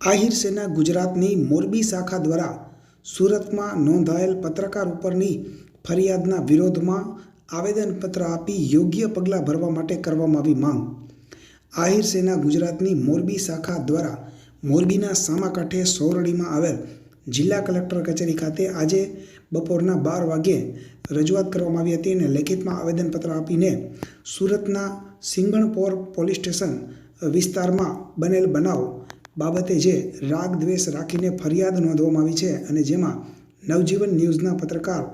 આહિર સેના ગુજરાતની મોરબી શાખા દ્વારા સુરતમાં નોંધાયેલ પત્રકાર ઉપરની ફરિયાદના વિરોધમાં આવેદનપત્ર આપી યોગ્ય પગલાં ભરવા માટે કરવામાં આવી માંગ. આહિર સેના ગુજરાતની મોરબી શાખા દ્વારા મોરબીના સામાકાંઠે સોરડીમાં આવેલ જિલ્લા કલેક્ટર કચેરી ખાતે આજે બપોરના બાર વાગ્યે રજૂઆત કરવામાં આવી હતી અને લેખિતમાં આવેદનપત્ર આપીને સુરતના સિંગણપોર પોલીસ સ્ટેશન વિસ્તારમાં બનેલ બનાવ બાબતે જે રાગ દ્વેષ રાખીને ફરિયાદ નોંધવામાં આવી છે અને જેમાં નવજીવન ન્યૂઝના પત્રકાર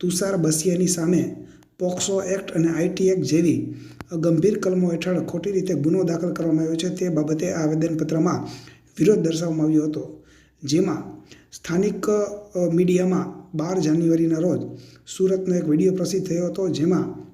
તુષાર બસિયાની સામે પોક્સો એક્ટ અને આઈટી એક્ટ જેવી ગંભીર કલમો હેઠળ ખોટી રીતે ગુનો દાખલ કરવામાં આવ્યો છે તે બાબતે આવેદનપત્રમાં વિરોધ દર્શાવવામાં આવ્યો હતો, જેમાં સ્થાનિક મીડિયામાં બાર જાન્યુઆરીના રોજ સુરતનો એક વીડિયો પ્રસિદ્ધ થયો હતો જેમાં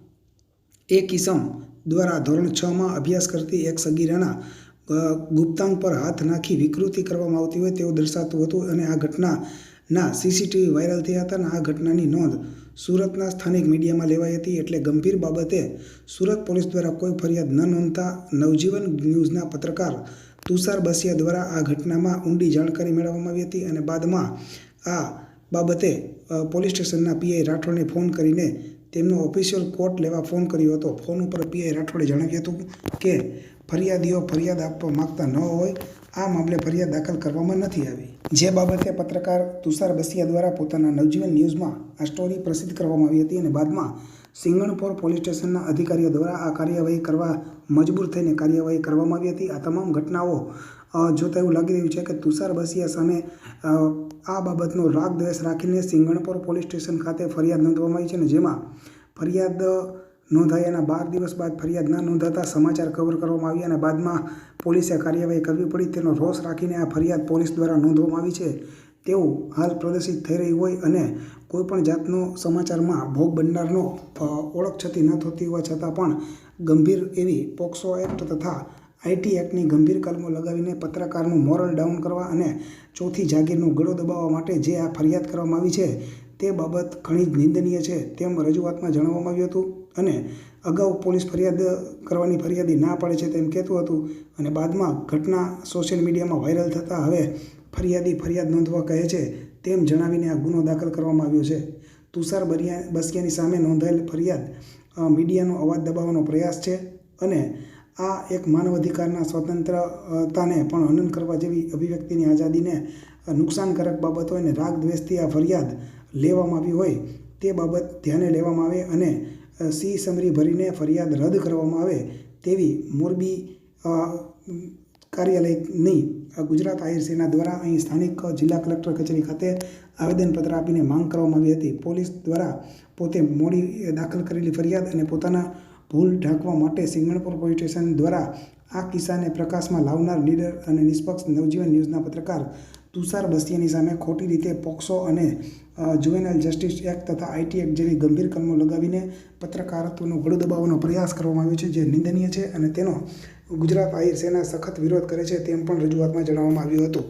એક ઇસમ દ્વારા ધોરણ છમાં અભ્યાસ કરતી એક સગીરાના ગુપ્તાંગ પર હાથ નાખી વિકૃતિ કરવામાં આવતી હોય તેવું દર્શાવતું હતું અને આ ઘટનાના સીસીટીવી વાયરલ થયા હતા અને આ ઘટનાની નોંધ સુરતના સ્થાનિક મીડિયામાં લેવાઈ હતી એટલે ગંભીર બાબતે સુરત પોલીસ દ્વારા કોઈ ફરિયાદ ન નોંધતા નવજીવન ન્યૂઝના પત્રકાર તુષાર બસિયા દ્વારા આ ઘટનામાં ઊંડી જાણકારી મેળવવામાં આવી હતી અને બાદમાં આ બાબતે પોલીસ સ્ટેશનના પીઆઈ રાઠોડને ફોન કરીને તેમનો ઓફિશિયલ કોર્ટ લેવા ફોન કર્યો હતો. ફોન ઉપર પીઆઈ રાઠોડે જણાવ્યું હતું કે, ફરિયાદીઓ ફરિયાદ આપવા માગતા ન હોય, આ મામલે ફરિયાદ દાખલ કરવામાં નથી આવી. જે બાબતે પત્રકાર તુષાર બસિયા દ્વારા પોતાના નવજીવન ન્યૂઝમાં આ સ્ટોરી પ્રસિદ્ધ કરવામાં આવી હતી અને બાદમાં સિંગણપોર પોલીસ સ્ટેશનના અધિકારીઓ દ્વારા આ કાર્યવાહી કરવા મજબૂર થઈને કાર્યવાહી કરવામાં આવી હતી. આ તમામ ઘટનાઓ જોતા એવું લાગી રહ્યું છે કે તુષાર બસિયા સામે આ બાબતનો રાગ દ્વેષ રાખીને સિંગણપોર પોલીસ સ્ટેશન ખાતે ફરિયાદ નોંધવામાં આવી છે અને જેમાં ફરિયાદ નોંધાયાના બાર દિવસ બાદ ફરિયાદ ન નોંધાતા સમાચાર કવર કરવામાં આવ્યા અને બાદમાં પોલીસે કાર્યવાહી કરવી પડી. તેનો રોષ રાખીને આ ફરિયાદ પોલીસ દ્વારા નોંધવામાં આવી છે. તેવું હાલ પ્રદર્શિત થઈ રહી હોય અને કોઈપણ જાતનો સમાચારમાં ભોગ બનનારનો ઓળખ છતી ન થતી હોવા છતાં પણ ગંભીર એવી પોક્સો એક્ટ તથા આઈટી એક્ટની ગંભીર કલમો લગાવીને પત્રકારનું મોરલ ડાઉન કરવા અને ચોથી જાગીરનું ગળો દબાવવા માટે જે આ ફરિયાદ કરવામાં આવી છે તે બાબત ઘણી જ નિંદનીય છે તેમ રજૂઆતમાં જણાવવામાં આવ્યું હતું અને અગાઉ પોલીસ ફરિયાદ કરવાની ફરિયાદી ના પાડે છે તેમ કહેતું હતું અને બાદમાં ઘટના સોશિયલ મીડિયામાં વાયરલ થતાં હવે ફરિયાદી ફરિયાદ નોંધવા કહે છે તેમ જણાવીને આ ગુનો દાખલ કરવામાં આવ્યો છે. તુષાર બરિયા બસિયાની સામે નોંધાયેલ ફરિયાદ મીડિયાનો અવાજ દબાવવાનો પ્રયાસ છે અને આ એક માનવ અધિકારના સ્વતંત્રતાને પણ હનન કરવા જેવી અભિવ્યક્તિની આઝાદીને નુકસાનકારક બાબત હોય અને રાગ દ્વેષથી આ ફરિયાદ લેવામાં આવી હોય તે બાબત ધ્યાને લેવામાં આવે અને સી સમરી ભરીને ફરિયાદ રદ કરવામાં આવે તેવી મોરબી કાર્યાલયની ગુજરાત આહિર સેના દ્વારા અહીં સ્થાનિક જિલ્લા કલેક્ટર કચેરી ખાતે આવેદનપત્ર આપીને માંગ કરવામાં આવી હતી. પોલીસ દ્વારા પોતે મોડી દાખલ કરેલી ફરિયાદ અને પોતાના ભૂલ ઢાંકવા માટે સિંગણપુર પોલીસ સ્ટેશન દ્વારા આ કિસ્સાને પ્રકાશમાં લાવનાર લીડર અને નિષ્પક્ષ નવજીવન ન્યૂઝના પત્રકાર તુષાર બસ્તિયાની સામે ખોટી રીતે પોક્સો અને જુવેનલ જસ્ટિસ એક્ટ તથા આઈટી એક્ટ જેવી ગંભીર કલમો લગાવીને પત્રકારત્વનો ગળું દબાવવાનો પ્રયાસ કરવામાં આવ્યો છે, જે નિંદનીય છે અને તેનો ગુજરાત આહિર સેના સખત વિરોધ કરે છે તેમ પણ રજૂઆતમાં જણાવવામાં આવ્યું હતું.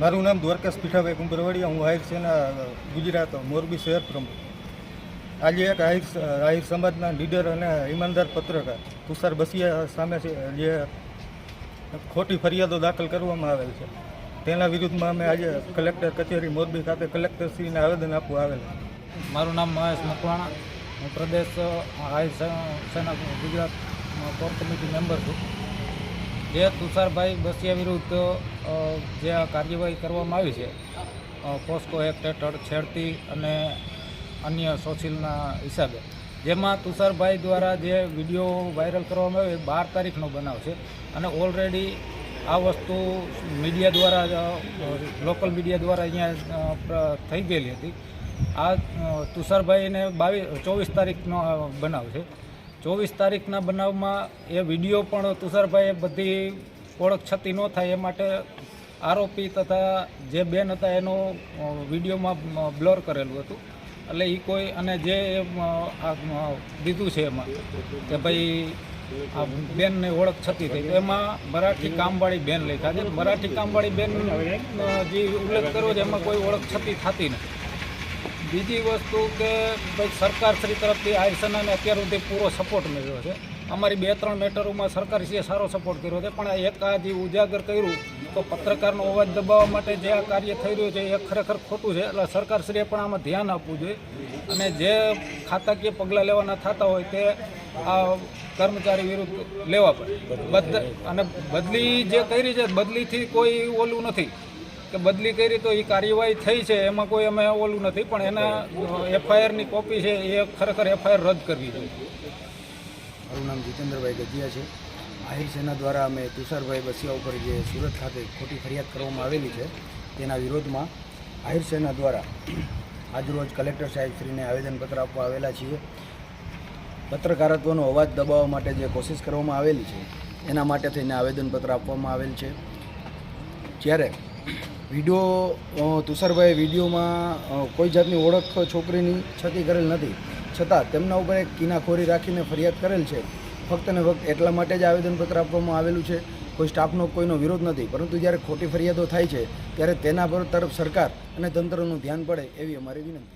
મારું નામ દ્વારકાશ પીઠાભાઈ કુંભરવાડિયા હું આહિર સેના ગુજરાત મોરબી શહેર પ્રમુખ. આજે એક આહિર આહિર સમાજના લીડર અને ઈમાનદાર પત્રકાર તુષાર બસિયા સામે છે જે ખોટી ફરિયાદો દાખલ કરવામાં આવેલ છે. તેના વિરુદ્ધમાં અમે આજે કલેક્ટર કચેરી મોરબી ખાતે કલેક્ટરશ્રીને આવેદન આપવા આવેલ મારું નામ મહેશ મકવાણા. હું પ્રદેશ આહિર સેના ગુજરાત કોર કમિટી મેમ્બર છું. જે તુષારભાઈ બસિયા વિરુદ્ધ જે આ કાર્યવાહી કરવામાં આવી છે પોસ્કો એક્ટ હેઠળ છેડતી અને અન્ય સોશિયલના હિસાબે. જેમાં તુષારભાઈ દ્વારા જે વીડિયો વાયરલ કરવામાં આવ્યો, એ બાર તારીખનો બનાવ છે. અને ઓલરેડી આ વસ્તુ મીડિયા દ્વારા લોકલ મીડિયા દ્વારા અહીંયા થઈ ગયેલી હતી. આ તુષારભાઈને બાવીસ, ચોવીસ તારીખનો બનાવ છે. ચોવીસ તારીખના બનાવમાં એ વીડિયો પણ તુષારભાઈએ બધી ઓળખ છતી ન થાય એ માટે આરોપી તથા જે બેન હતા એનો વિડીયોમાં બ્લર કરેલું હતું. એટલે એ કોઈ, અને જે દીધું છે એમાં કે ભાઈ આ બેનને ઓળખ છતી થઈ. એમાં મરાઠી કામવાળી બેન લખ્યા છે મરાઠી કામવાળી બેન જે ઉલ્લેખ કર્યો છે, એમાં કોઈ ઓળખ છતી થતી નથી. બીજી વસ્તુ કે ભાઈ સરકારશ્રી તરફથી આયુષનાને અત્યાર સુધી પૂરો સપોર્ટ મળ્યો છે. અમારી બે ત્રણ મેટરોમાં સરકારશ્રીએ સારો સપોર્ટ કર્યો છે. પણ આ એક આ જે ઉજાગર કર્યું, તો પત્રકારનો અવાજ દબાવવા માટે જે આ કાર્ય થઈ રહ્યું છે, એ ખરેખર ખોટું છે. એટલે સરકારશ્રીએ પણ આમાં ધ્યાન આપવું જોઈએ. અને જે ખાતાકીય પગલાં લેવાના થતા હોય તે આ કર્મચારી વિરુદ્ધ લેવા પડે. બદ, અને બદલી જે કરી છે, બદલીથી કોઈ ઓલું નથી. કે બદલી કરી તો એ કાર્યવાહી થઈ છે, એમાં કોઈ અમે ઓલું નથી, પણ એના એફઆઈઆરની કોપી છે, એ ખરેખર એફઆઈઆર રદ કરવી જોઈએ. મારું નામ જીતેન્દ્રભાઈ ગજિયા છે. આહિર સેના દ્વારા અમે તુષારભાઈ બસિયા ઉપર જે સુરત ખાતે ખોટી ફરિયાદ કરવામાં આવેલી છે, તેના વિરોધમાં આહિર સેના દ્વારા આજરોજ કલેક્ટર સાહેબશ્રીને આવેદનપત્ર આપવા આવેલા છીએ. પત્રકારત્વનો અવાજ દબાવવા માટે જે કોશિશ કરવામાં આવેલી છે, એના માટે થઈને આવેદનપત્ર આપવામાં આવેલ છે. જ્યારે વીડિયો તુષારભાઈ વિડીયોમાં કોઈ જાતની ઓળખ છોકરીની છતી કરેલ નથી. છતાં તેમના ઉપર એક કિનાખોરી રાખીને ફરિયાદ કરેલ છે. ફક્ત ને ફક્ત એટલા માટે જ આવેદનપત્ર આપવામાં આવેલું છે. કોઈ સ્ટાફનો કોઈનો વિરોધ નથી. પરંતુ જ્યારે ખોટી ફરિયાદો થાય છે, ત્યારે તેના પર તરફ સરકાર અને તંત્રનું ધ્યાન પડે એવી અમારી વિનંતી.